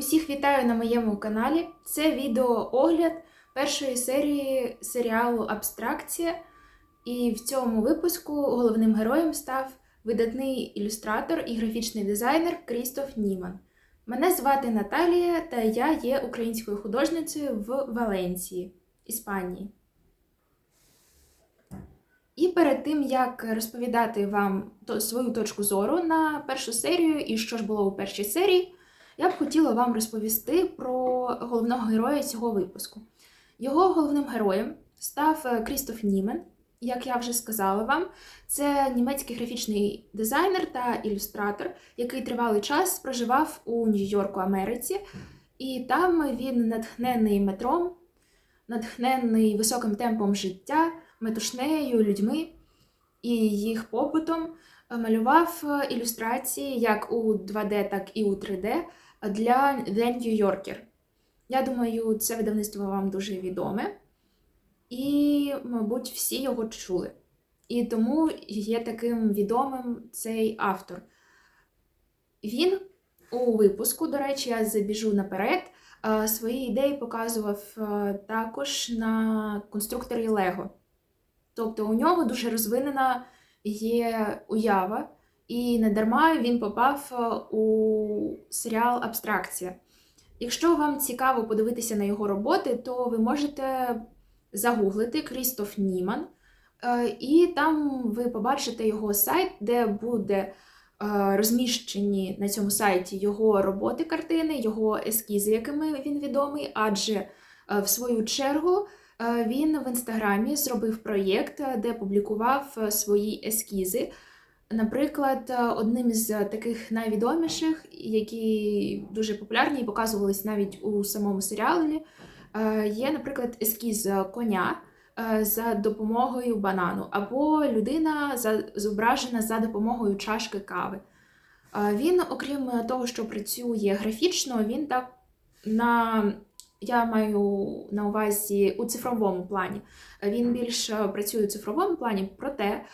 Усіх вітаю на моєму каналі. Це відеоогляд першої серії серіалу Абстракція. І в цьому випуску головним героєм став видатний ілюстратор і графічний дизайнер Крістоф Німан. Мене звати Наталія, та я є українською художницею в Валенції, Іспанії. І перед тим, як розповідати вам свою точку зору на першу серію і що ж було у першій серії, я б хотіла вам розповісти про головного героя цього випуску. Його головним героєм став е, Крістоф Німен, як я вже сказала вам. Це німецький графічний дизайнер та ілюстратор, який тривалий час проживав у Нью-Йорку, Америці, і там він натхнений метром, натхнений високим темпом життя, метушнею, людьми і їх побутом малював е, ілюстрації як у 2D, так і у 3D для The New Yorker. Я думаю, це видавництво вам дуже відоме, і, мабуть, всі його чули. І тому є таким відомим цей автор. Він у випуску, до речі, я забіжу наперед, свої ідеї показував також на конструкторі Лего. Тобто у нього дуже розвинена є уява, і недарма він попав е, у серіал Абстракція. Якщо вам цікаво подивитися на його роботи, то ви можете загуглити Крістоф Німан, е, і там ви побачите його сайт, де буде е, розміщені на цьому сайті його роботи, картини, його ескізи, якими він відомий, адже в свою чергу він в інстаграмі зробив проєкт, де публікував свої ескізи. Наприклад, е, одним з таких найвідоміших, які дуже популярні і показувались навіть у самому серіалі, е, є, наприклад, ескіз коня е, за допомогою банану, або людина зображена за допомогою чашки кави. Е, Він, окрім того, що працює графічно, він так на я маю на увазі у цифровому плані. Він більш е, працює у цифровому плані, проте е,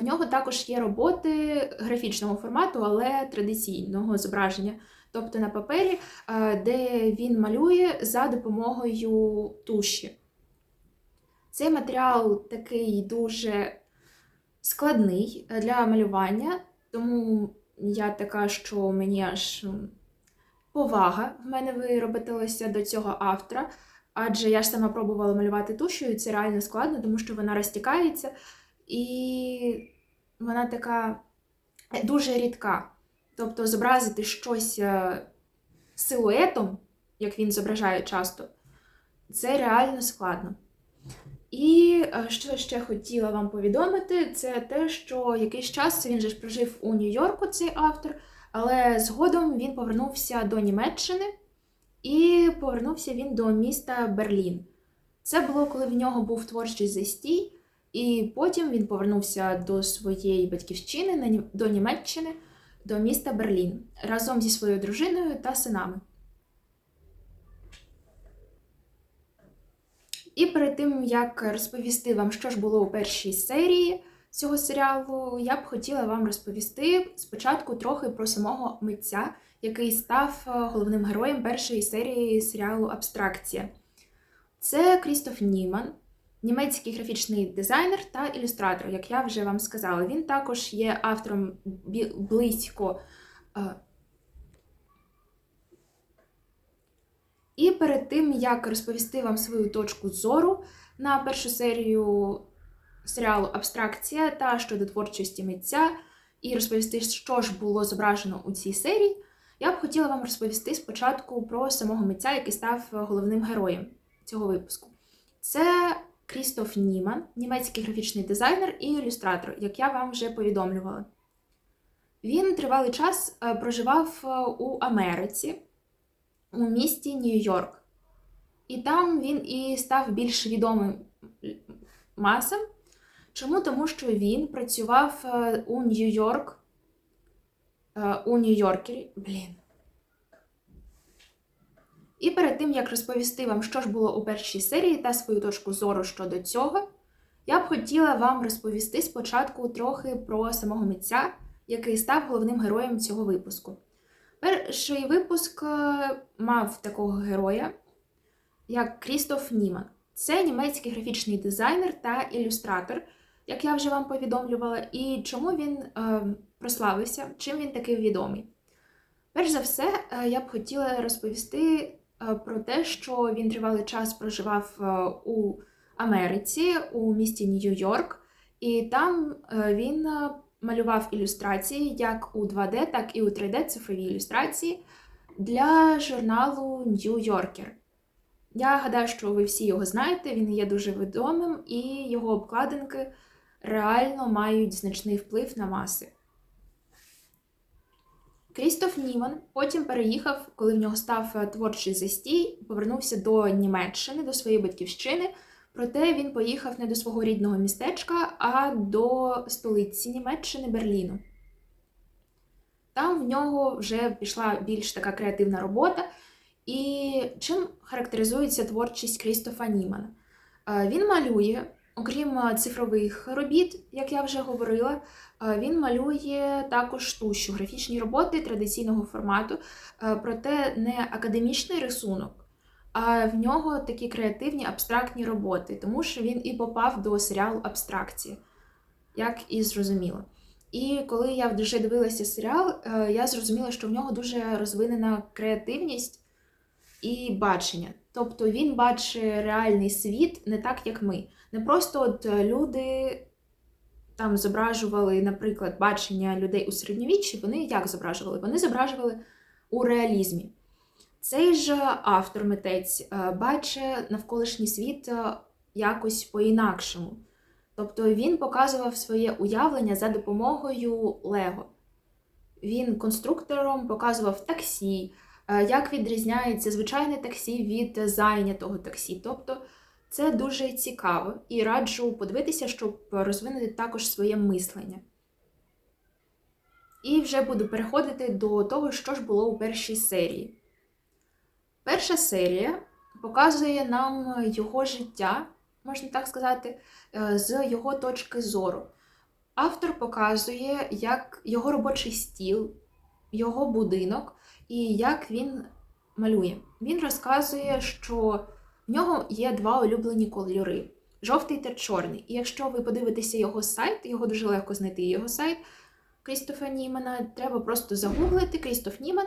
в нього також є роботи графічного формату, але традиційного зображення, тобто на папері, е, де він малює за допомогою туші. Цей матеріал такий дуже складний для малювання, тому я така, що мені аж повага в мене виробилася до цього автора. Адже я ж сама пробувала малювати тушею, і це реально складно, тому що вона розтікається і вона така дуже рідка. Тобто зобразити щось е, силуетом, як він зображає часто, це реально складно. І е, що ще хотіла вам повідомити, це те, що якийсь час він же ж прожив у Нью-Йорку, цей автор, але згодом він повернувся до Німеччини і повернувся він до міста Берлін. Це було, коли в нього був творчий застій, і потім він повернувся до своєї батьківщини до Німеччини, до міста Берлін разом зі своєю дружиною та синами. І перед тим, як розповісти вам, що ж було у першій серії цього серіалу, я б хотіла вам розповісти спочатку трохи про самого митця, який став е, головним героєм першої серії серіалу Абстракція. Це Крістоф Німан, німецький графічний дизайнер та ілюстратор, як я вже вам сказала. Він також є автором близько. е, І перед тим, як розповісти вам свою точку зору на першу серію серіалу Абстракція та щодо творчості митця, і розповісти, що ж було зображено у цій серії, я б хотіла вам розповісти спочатку про самого митця, який став головним героєм цього випуску. Це Крістоф Німан, німецький графічний дизайнер і ілюстратор, як я вам вже повідомлювала. Він тривалий час е, проживав е, у Америці у місті Нью-Йорк. І там він і став більш відомим масам. Чому? Тому що він працював е, у Нью-Йорк. е, У Нью-Йоркері. Блін. І перед тим, як розповісти вам, що ж було у першій серії та свою точку зору щодо цього, я б хотіла вам розповісти спочатку трохи про самого митця, який став головним героєм цього випуску. Перший випуск е, мав такого героя, як Крістоф Німан. Це німецький графічний дизайнер та ілюстратор, як я вже вам повідомлювала, і чому він е, прославився, чим він такий відомий. Перш за все, е, я б хотіла розповісти е, про те, що він тривалий час проживав е, у Америці, у місті Нью-Йорк, і там він малював ілюстрації як у 2D, так і у 3D цифрові ілюстрації для журналу Yorker. Я гадаю, що ви всі його знаєте, він є дуже відомим, і його обкладинки реально мають значний вплив на маси. Крістоф Німан потім переїхав, коли в нього став е, творчий застій, повернувся до Німеччини, до своєї батьківщини. Проте він поїхав не до свого рідного містечка, а до столиці Німеччини Берліну. Там в нього вже пішла більш така креативна робота. І чим характеризується творчість Крістофа Німана? Е, Він малює, окрім е, цифрових робіт, як я вже говорила, е, він малює також тущу графічні роботи традиційного формату, е, проте не академічний рисунок, а в нього такі креативні абстрактні роботи, тому що він і попав до серіалу Абстракція, як і зрозуміло. І коли я вже дивилася серіал, я зрозуміла, що в нього дуже розвинена креативність і бачення. Тобто він бачить реальний світ не так, як ми. Не просто от е, люди там зображували, наприклад, бачення людей у середньовіччі, вони як зображували? Вони зображували у реалізмі. Цей ж автор митець е, бачить навколишній світ е, якось по-інакшому. Тобто він показував своє уявлення за допомогою Лего. Він конструктором показував таксі, як відрізняється звичайне таксі від зайнятого таксі. Тобто це дуже цікаво і раджу подивитися, щоб розвинути також своє мислення. І вже буду переходити до того, що ж було у першій серії. Перша серія показує нам його життя, можна так сказати, е, з його точки зору. Автор показує, як його робочий стіл, його будинок і як він малює. Він розказує, що в нього є два улюблені кольори жовтий та чорний. І якщо ви подивитеся його сайт, його дуже легко знайти його сайт Крістофа Німана, треба просто загуглити Крістоф Німан,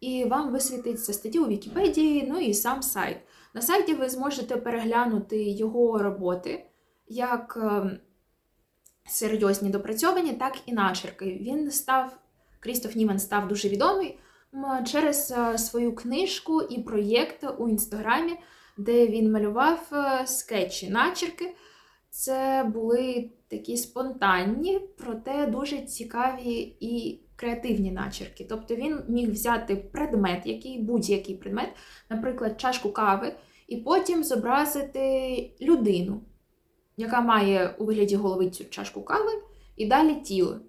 і вам висвітиться статті у Вікіпедії, ну і сам сайт. На сайті ви зможете переглянути його роботи як е, серйозні допрацьовані, так і начерки. Він став, Крістоф Німан став дуже відомий через е, свою книжку і проєкт у інстаграмі, де він малював е, скетчі, начерки. Це були такі спонтанні, проте дуже цікаві і креативні начерки. Тобто він міг взяти предмет, який будь-який предмет, наприклад, чашку кави, і потім зобразити людину, яка має у вигляді голови цю чашку кави, і далі тіло.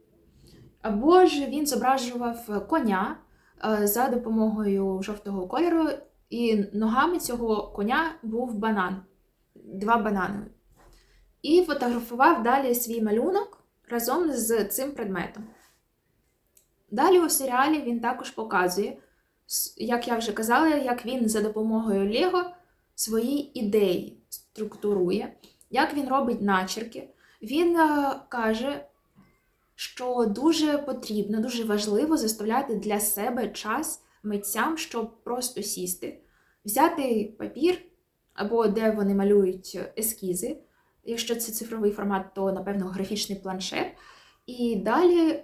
Або ж він зображував коня е, за допомогою жовтого кольору, і ногами цього коня був банан, два банани. І фотографував далі свій малюнок разом з цим предметом. Далі у серіалі він також показує, як я вже казала, як він за допомогою Лего свої ідеї структурує, як він робить начерки. Він е, каже, що дуже потрібно, дуже важливо заставляти для себе час митцям, щоб просто сісти, взяти папір, або де вони малюють ескізи. Якщо це цифровий формат, то, напевно, графічний планшет. І далі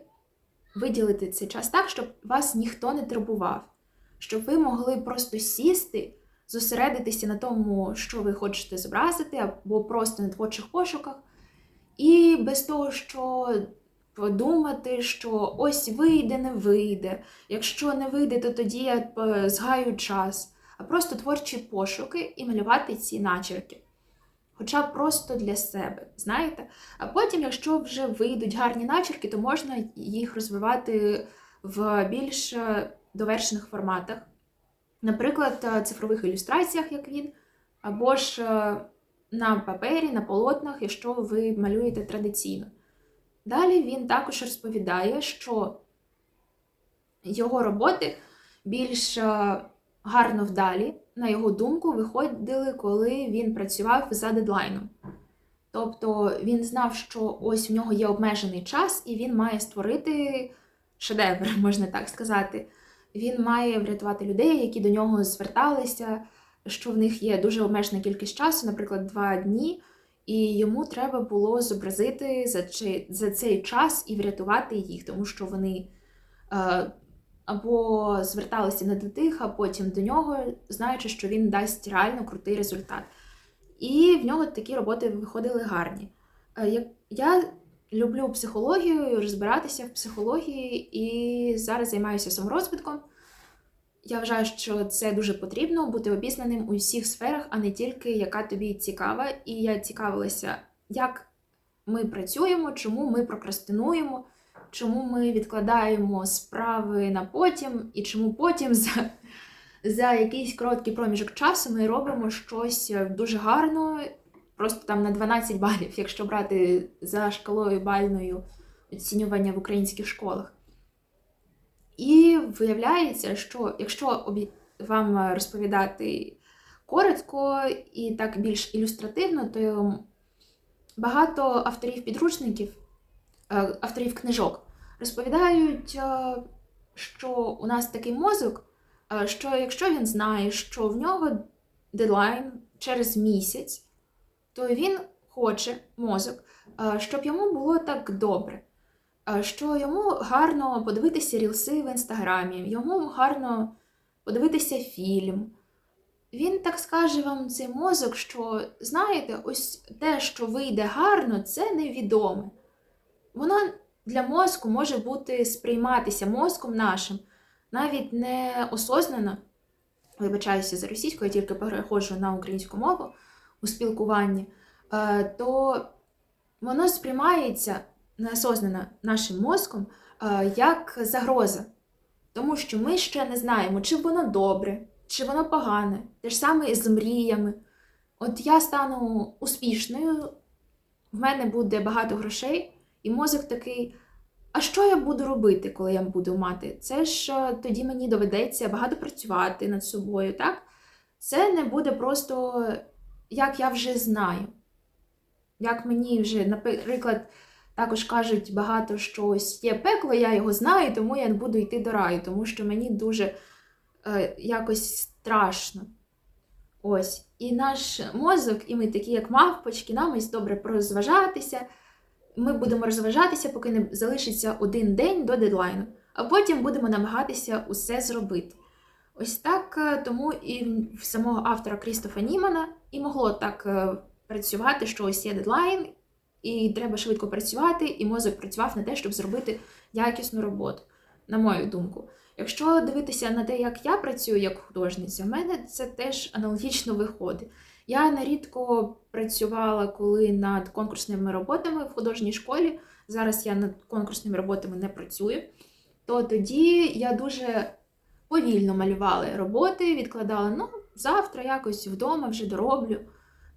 виділити цей час так, щоб вас ніхто не турбував, щоб ви могли просто сісти, зосередитися на тому, що ви хочете зобразити, або просто на творчих пошуках, і без того, що подумати, що ось вийде, не вийде. Якщо не вийде, то тоді я е, згаю час, а просто творчі пошуки і малювати ці начерки. Хоча просто для себе, знаєте? А потім, якщо вже вийдуть гарні начерки, то можна їх розвивати в більш е, довершених форматах. Наприклад, е, цифрових ілюстраціях, як він, або ж на папері, на полотнах, якщо ви малюєте традиційно. Далі він також розповідає, що його роботи більш е, гарно вдалі, на його думку, виходили, коли він працював за дедлайном. Тобто він знав, що ось в нього є обмежений час, і він має створити шедевр, можна так сказати. Він має врятувати людей, які до нього зверталися, що в них є дуже обмежена кількість часу, наприклад, два дні, і йому треба було зобразити за, чи- за цей час і врятувати їх, тому що вони е, або зверталися не до тих, а потім до нього, знаючи, що він дасть реально крутий результат. І в нього такі роботи виходили гарні. Е, Я люблю психологію, розбиратися в психології і зараз займаюся саморозвитком. Я вважаю, що це дуже потрібно бути обізнаним у всіх сферах, а не тільки яка тобі цікава. І я цікавилася, як ми працюємо, чому ми прокрастинуємо, чому ми відкладаємо справи на потім, і чому потім за, за якийсь короткий проміжок часу ми робимо щось дуже гарно, просто там на 12 балів, якщо брати за шкалою бальною оцінювання в українських школах. І виявляється, що якщо вам розповідати коротко і так більш ілюстративно, то багато авторів підручників, е, авторів книжок розповідають, е, що у нас такий мозок, е, що якщо він знає, що в нього дедлайн через місяць, то він хоче мозок, щоб йому було так добре що йому гарно подивитися рілси в інстаграмі, йому гарно подивитися фільм. Він так скаже вам цей мозок, що знаєте, ось те, що вийде гарно, це невідоме. Воно для мозку може бути сприйматися мозком нашим навіть не осознано. Вибачаюся за російською, я тільки переходжу на українську мову у спілкуванні, е, то воно сприймається неосознано нашим мозком е, як загроза. Тому що ми ще не знаємо, чи воно добре, чи воно погане. Те ж саме і з мріями. От я стану успішною, в мене буде багато грошей, і мозок такий. А що я буду робити, коли я буду мати? Це ж е, тоді мені доведеться багато працювати над собою, так? Це не буде просто як я вже знаю. Як мені вже, наприклад, також кажуть багато, що ось є пекло, я його знаю, тому я не буду йти до раю, тому що мені дуже е, якось страшно. Ось. І наш мозок, і ми такі, як мавпочки, нам ось добре порозважатися. Ми будемо розважатися, поки не залишиться один день до дедлайну, а потім будемо намагатися усе зробити. Ось так, е, тому і в самого автора Крістофа Німана і могло так е, працювати, що ось є дедлайн, і треба швидко працювати, і мозок працював на те, щоб зробити якісну роботу, на мою думку. Якщо дивитися на те, як я працюю як художниця, в мене це теж аналогічно виходить. Я нерідко працювала коли над конкурсними роботами в художній школі. Зараз я над конкурсними роботами не працюю. То тоді я дуже повільно малювала роботи, відкладала, ну, завтра якось вдома вже дороблю.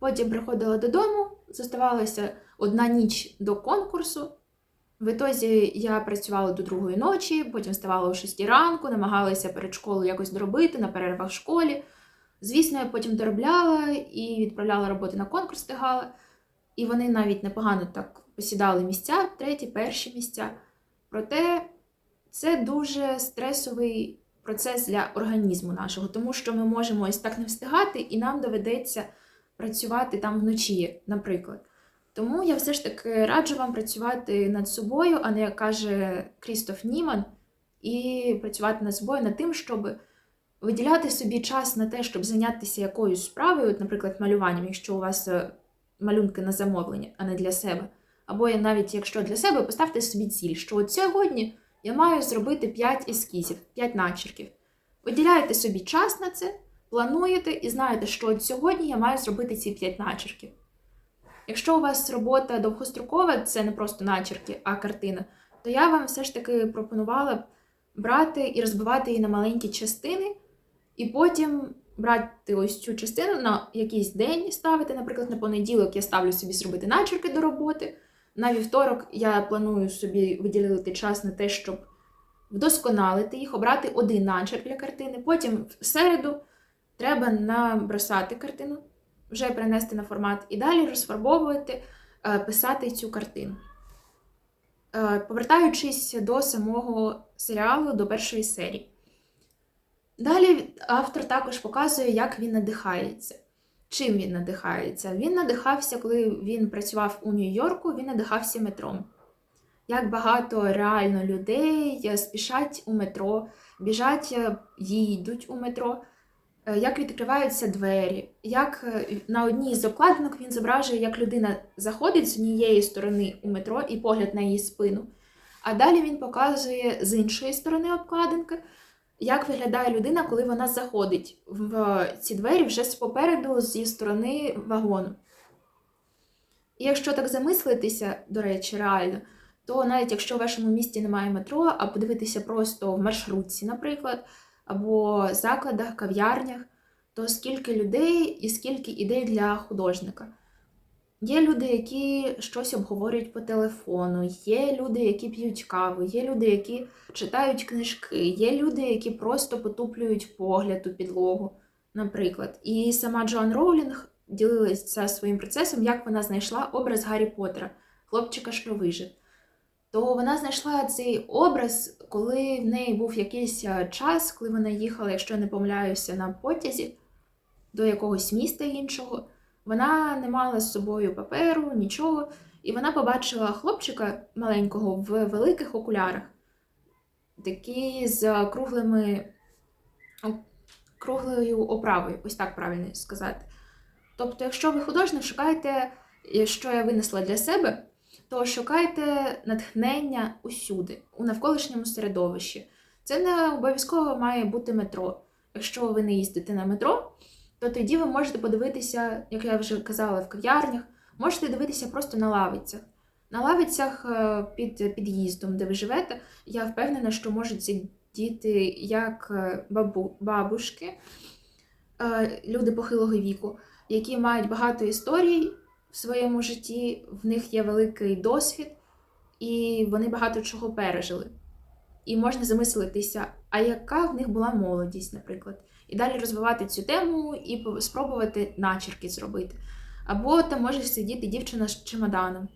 Потім приходила додому, зоставалася одна ніч до конкурсу. В ітозі я працювала до другої ночі, потім вставала о 6 ранку, намагалася перед школою якось доробити на перервах в школі. Звісно, я потім доробляла і відправляла роботи на конкурс, встигала. І вони навіть непогано так посідали місця, треті, перші місця. Проте це дуже стресовий процес для організму нашого, тому що ми можемо ось так не встигати, і нам доведеться працювати там вночі, наприклад. Тому я все ж таки раджу вам працювати над собою, а не як каже Крістоф Німан, і працювати над собою над тим, щоб виділяти собі час на те, щоб зайнятися якоюсь справою, от, наприклад, малюванням, якщо у вас е, малюнки на замовлення, а не для себе. Або навіть якщо для себе, поставте собі ціль, що от сьогодні я маю зробити 5 ескізів, 5 начерків. Виділяєте собі час на це, плануєте і знаєте, що от сьогодні я маю зробити ці 5 начерків. Якщо у вас робота довгострокова, це не просто начерки, а картина, то я вам все ж таки пропонувала б брати і розбивати її на маленькі частини, і потім брати ось цю частину на якийсь день ставити. Наприклад, на понеділок я ставлю собі зробити начерки до роботи. На вівторок я планую собі виділити час на те, щоб вдосконалити їх, обрати один начерк для картини. Потім в середу треба набросати картину, вже перенести на формат, і далі розфарбовувати, е, писати цю картину. Е, Повертаючись до самого серіалу, до першої серії. Далі автор також показує, як він надихається. Чим він надихається? Він надихався, коли він працював у Нью-Йорку, він надихався метром. Як багато реально людей е, спішать у метро, біжать, їдуть у метро, як відкриваються двері, як е, на одній з обкладинок він зображує, як людина заходить з однієї сторони у метро і погляд на її спину. А далі він показує з іншої сторони обкладинки, як виглядає людина, коли вона заходить в ці двері вже з попереду, зі сторони вагону. І якщо так замислитися, до речі, реально, то навіть якщо в вашому місті немає метро, а подивитися просто в маршрутці, наприклад, або закладах, кав'ярнях, то скільки людей і скільки ідей для художника. Є люди, які щось обговорюють по телефону, є люди, які п'ють каву, є люди, які читають книжки, є люди, які просто потуплюють погляд у підлогу, наприклад. І сама Джоан Роулінг ділилася своїм процесом, як вона знайшла образ Гаррі Поттера, хлопчика, що вижив. То вона знайшла цей образ, коли в неї був якийсь час, коли вона їхала, якщо я не помиляюся, на потязі до якогось міста іншого. Вона не мала з собою паперу, нічого, і вона побачила хлопчика маленького в великих окулярах, такі з круглими, круглою оправою, ось так правильно сказати. Тобто, якщо ви художник, шукайте, що я винесла для себе, то шукайте натхнення усюди, у навколишньому середовищі. Це не обов'язково має бути метро. Якщо ви не їздите на метро, то тоді ви можете подивитися, як я вже казала, в кав'ярнях, можете дивитися просто на лавицях. На лавицях е, під під'їздом, де ви живете, я впевнена, що можуть сидіти як е, бабу, бабушки, е, люди похилого віку, які мають багато історій в своєму житті, в них є великий досвід, і вони багато чого пережили. І можна замислитися, а яка в них була молодість, наприклад і далі розвивати цю тему і спробувати начерки зробити. Або там може сидіти дівчина з чемоданом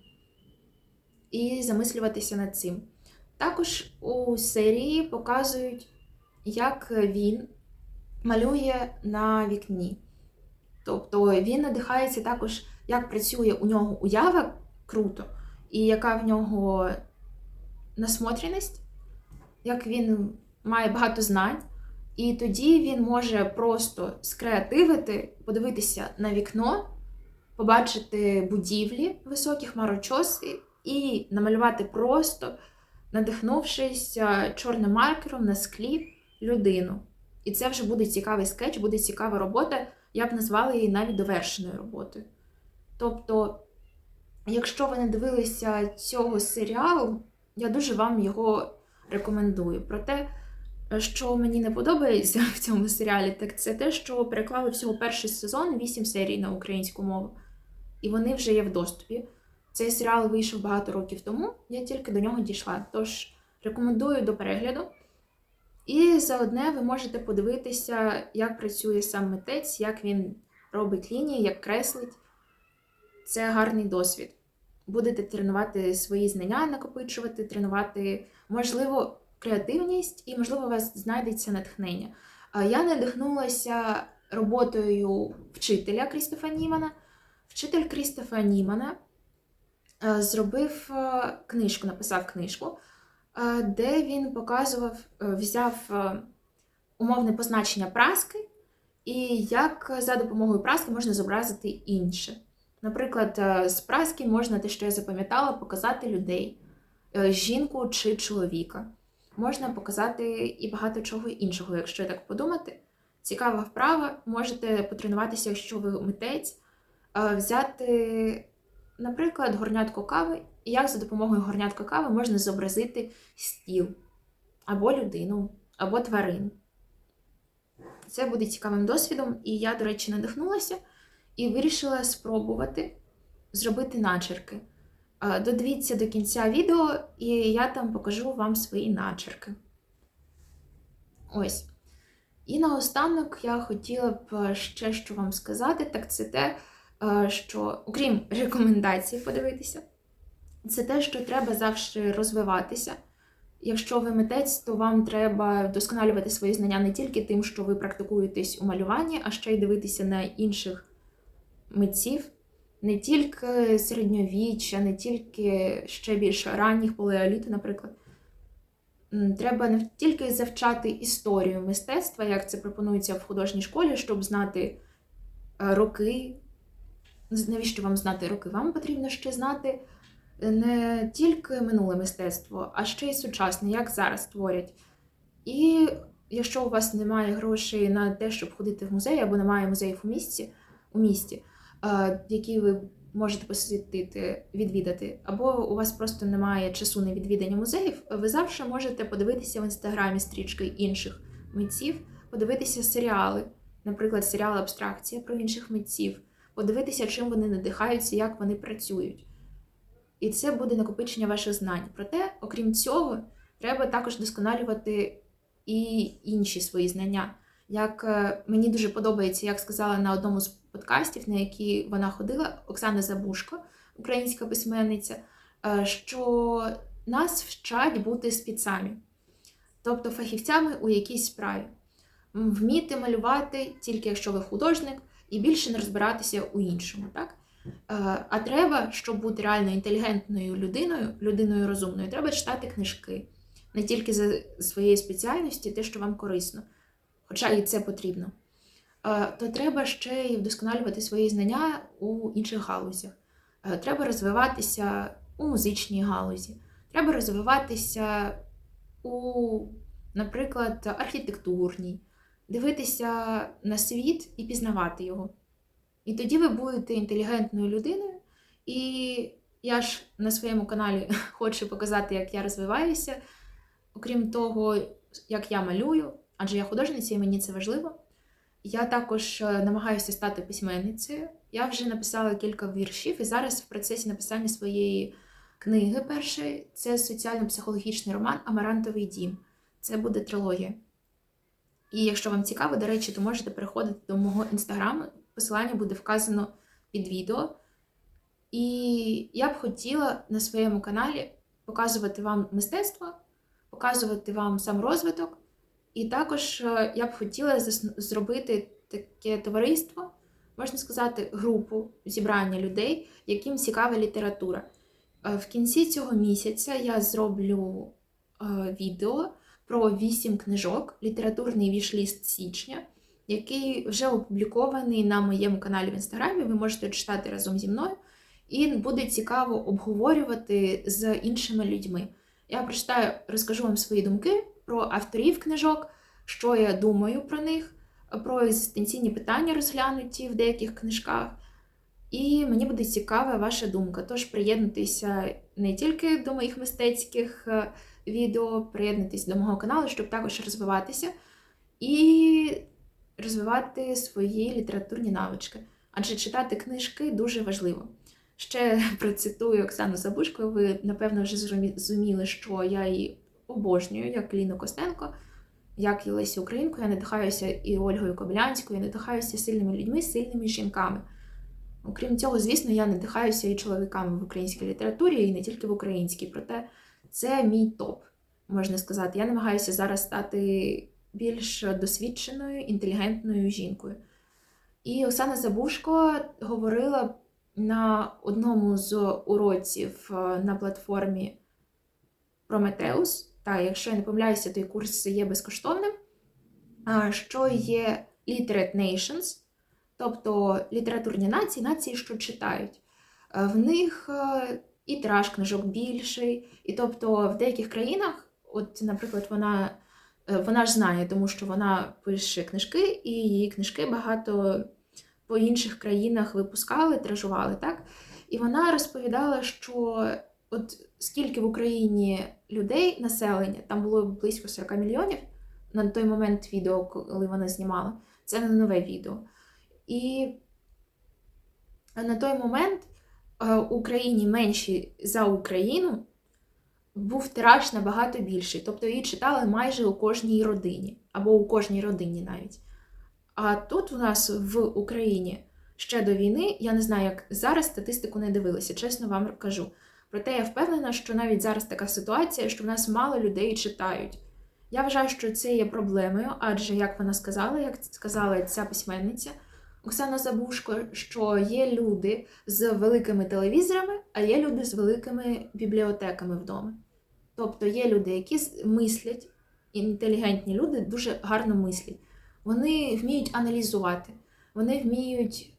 і замислюватися над цим. Також у серії показують, як він малює на вікні. Тобто він надихається також, як працює у нього уява круто, і яка в нього насмотреність, як він має багато знань. І тоді він може просто скреативити, подивитися на вікно, побачити будівлі високі хмарочоси і намалювати просто, надихнувшись чорним маркером на склі людину. І це вже буде цікавий скетч, буде цікава робота. Я б назвала її навіть довершеною роботою. Тобто, якщо ви не дивилися цього серіалу, я дуже вам його рекомендую. Проте, що мені не подобається в цьому серіалі, так це те, що переклали всього перший сезон, 8 серій на українську мову, і вони вже є в доступі. Цей серіал вийшов багато років тому, я тільки до нього дійшла. Тож рекомендую до перегляду. І заодне ви можете подивитися, як працює сам митець, як він робить лінії, як креслить. Це гарний досвід. Будете тренувати свої знання, накопичувати, тренувати, можливо, креативність і, можливо, у вас знайдеться натхнення. Я надихнулася роботою вчителя Крістофа Німана. Вчитель Крістофа Німана е, зробив е, книжку, написав книжку, е, де він показував, взяв умовне позначення праски, і як за допомогою праски можна зобразити інше. Наприклад, е, з праски можна те, що я запам'ятала, показати людей, е, жінку чи чоловіка. Можна показати і багато чого іншого, якщо так подумати. Цікава вправа, можете потренуватися, якщо ви митець, е, взяти, наприклад, горнятку кави, і як за допомогою горнятка кави можна зобразити стіл, або людину, або тварину. Це буде цікавим досвідом, і я, до речі, надихнулася і вирішила спробувати зробити начерки. Додивіться до кінця відео, і я там покажу вам свої начерки. Ось. І наостанок я хотіла б е, ще що вам сказати, так це те, е, що окрім рекомендацій подивитися, це те, що треба завжди розвиватися. Якщо ви митець, то вам треба вдосконалювати свої знання не тільки тим, що ви практикуєтесь у малюванні, а ще й дивитися на інших митців, не тільки середньовіччя, не тільки ще більш ранніх палеоліту, наприклад. Треба не тільки завчати історію мистецтва, як це пропонується в художній школі, щоб знати е, роки. Навіщо вам знати роки? Вам потрібно ще знати не тільки минуле мистецтво, а ще й сучасне, як зараз творять. І якщо у вас немає грошей на те, щоб ходити в музей, або немає музеїв у місті, у місті, е, які ви можете посетити, відвідати, або у вас просто немає часу на відвідання музеїв, ви завжди можете подивитися в інстаграмі стрічки інших митців, подивитися серіали, наприклад, серіал Абстракція про інших митців, подивитися, чим вони надихаються, як вони працюють. І це буде накопичення ваших знань. Проте, окрім цього, треба також досконалювати і інші свої знання. Як е, мені дуже подобається, як сказала на одному з подкастів, на які вона ходила, Оксана Забушко, українська письменниця, е, що нас вчать бути спецами, тобто фахівцями у якійсь справі. Вміти малювати тільки якщо ви художник, і більше не розбиратися у іншому. Так? Е, А треба, щоб бути реально інтелігентною людиною, людиною розумною, треба читати книжки. Не тільки за своєї спеціальності, те, що вам корисно, хоча і це потрібно. Е, То треба ще й вдосконалювати свої знання у інших галузях. Е, Треба розвиватися у музичній галузі, треба розвиватися у, наприклад, архітектурній, дивитися на світ і пізнавати його. І тоді ви будете інтелігентною людиною. І я ж на своєму каналі хочу показати, як я розвиваюся. Окрім того, як я малюю, адже я художниця і мені це важливо. Я також е, намагаюся стати письменницею. Я вже написала кілька віршів, і зараз в процесі написання своєї книги першої це соціально-психологічний роман Амарантовий дім. Це буде трилогія. І якщо вам цікаво, до речі, то можете переходити до мого інстаграму. Посилання буде вказано під відео. І я б хотіла на своєму каналі показувати вам мистецтво, показувати вам сам розвиток. І також е, я б хотіла зробити таке товариство, можна сказати, групу зібрання людей, яким цікава література. Е, В кінці цього місяця я зроблю е, відео про вісім книжок, літературний вішліст січня, який вже опублікований на моєму каналі в інстаграмі. Ви можете читати разом зі мною, і буде цікаво обговорювати з іншими людьми. Я прочитаю, розкажу вам свої думки про авторів книжок, що я думаю про них, про екзистенційні питання розглянуті в деяких книжках. І мені буде цікава ваша думка. Тож приєднуйтеся не тільки до моїх мистецьких е, відео, приєднуйтесь до мого каналу, щоб також розвиватися і розвивати свої літературні навички. Адже читати книжки дуже важливо. Ще процитую Оксану Забушко, ви, напевно, вже зрозуміли, що я її обожнюю, як Ліну Костенко, як і Лесю Українку. Я надихаюся і Ольгою Кобилянською, я надихаюся сильними людьми, сильними жінками. Окрім цього, звісно, я надихаюся і чоловіками в українській літературі, і не тільки в українській. Проте це мій топ, можна сказати. Я намагаюся зараз стати більш досвідченою, інтелігентною жінкою. І Оксана Забушко говорила на одному з уроків е, на платформі Prometheus, та якщо я не помиляюся, той курс є безкоштовним, що є Literate Nations, тобто літературні нації, нації, що читають. Е, В них е, і тираж книжок більший, і тобто в деяких країнах, от, наприклад, вона, е, вона ж знає, тому що вона пише книжки, і її книжки багато по інших країнах випускали, тиражували, так? І вона розповідала, що от скільки в Україні людей, населення, там було близько 40 мільйонів на той момент відео, коли вона знімала. Це не нове відео. І на той момент е, Україні менші за Україну був тираж набагато більший, тобто її читали майже у кожній родині, або у кожній родині навіть. А тут у нас в Україні ще до війни, я не знаю, як зараз статистику не дивилася, чесно вам кажу. Проте я впевнена, що навіть зараз така ситуація, що в нас мало людей читають. Я вважаю, що це є проблемою, адже як вона сказала, як сказала ця письменниця Оксана Забушко, що є люди з великими телевізорами, а є люди з великими бібліотеками вдома. Тобто є люди, які мислять, інтелігентні люди дуже гарно мислять. Вони вміють аналізувати, вони вміють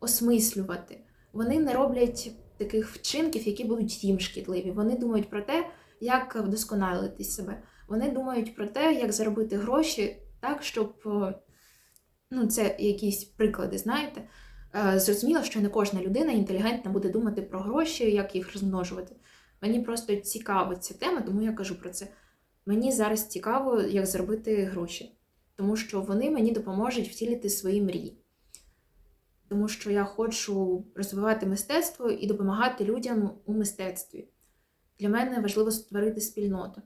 осмислювати, вони не роблять таких вчинків, які будуть їм шкідливі. Вони думають про те, як вдосконалити себе. Вони думають про те, як заробити гроші так, щоб е, ну, це якісь приклади, знаєте. Е, Зрозуміло, що не кожна людина інтелігентна буде думати про гроші, як їх розмножувати. Мені просто цікава ця тема, тому я кажу про це. Мені зараз цікаво, як заробити гроші, тому що вони мені допоможуть втілити свої мрії. Тому що я хочу розвивати мистецтво і допомагати людям у мистецтві. Для мене важливо створити спільноту.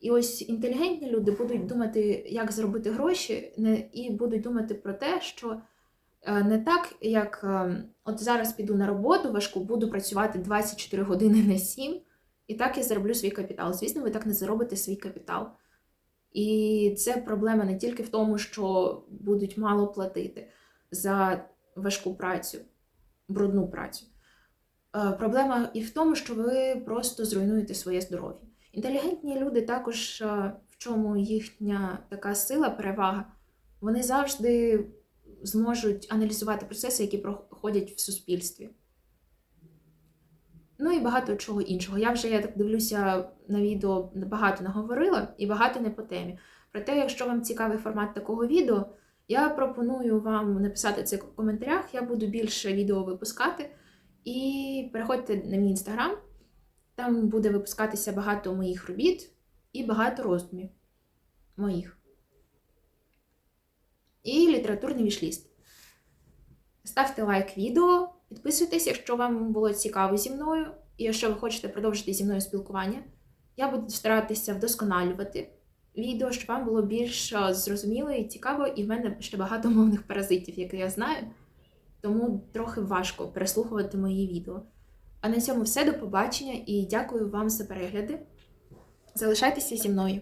І ось інтелігентні люди будуть думати, як заробити гроші, і будуть думати про те, що е, не так, як е, от зараз піду на роботу важку, буду працювати 24 години на 7, і так я зароблю свій капітал. Звісно, ви так не заробите свій капітал. І це проблема не тільки в тому, що будуть мало платити за важку працю, брудну працю. Е, Проблема і в тому, що ви просто зруйнуєте своє здоров'я. Інтелігентні люди також, е, в чому їхня така сила, перевага, вони завжди зможуть аналізувати процеси, які проходять в суспільстві. Ну і багато чого іншого. Я вже я так дивлюся на відео багато наговорила і багато не по темі. Проте, якщо вам цікавий формат такого відео, я пропоную вам написати це в коментарях. Я буду більше відео випускати. І переходьте на мій інстаграм, там буде випускатися багато моїх робіт і багато роздумів моїх. І літературний вішліст. Ставте лайк відео, підписуйтесь, якщо вам було цікаво зі мною, і якщо ви хочете продовжити зі мною спілкування, я буду старатися вдосконалювати відео, щоб вам було більш е, зрозуміло і цікаво, і в мене ще багато мовних паразитів, які я знаю, тому трохи важко переслухувати мої відео. А на цьому все, до побачення і дякую вам за перегляди. Залишайтеся зі мною.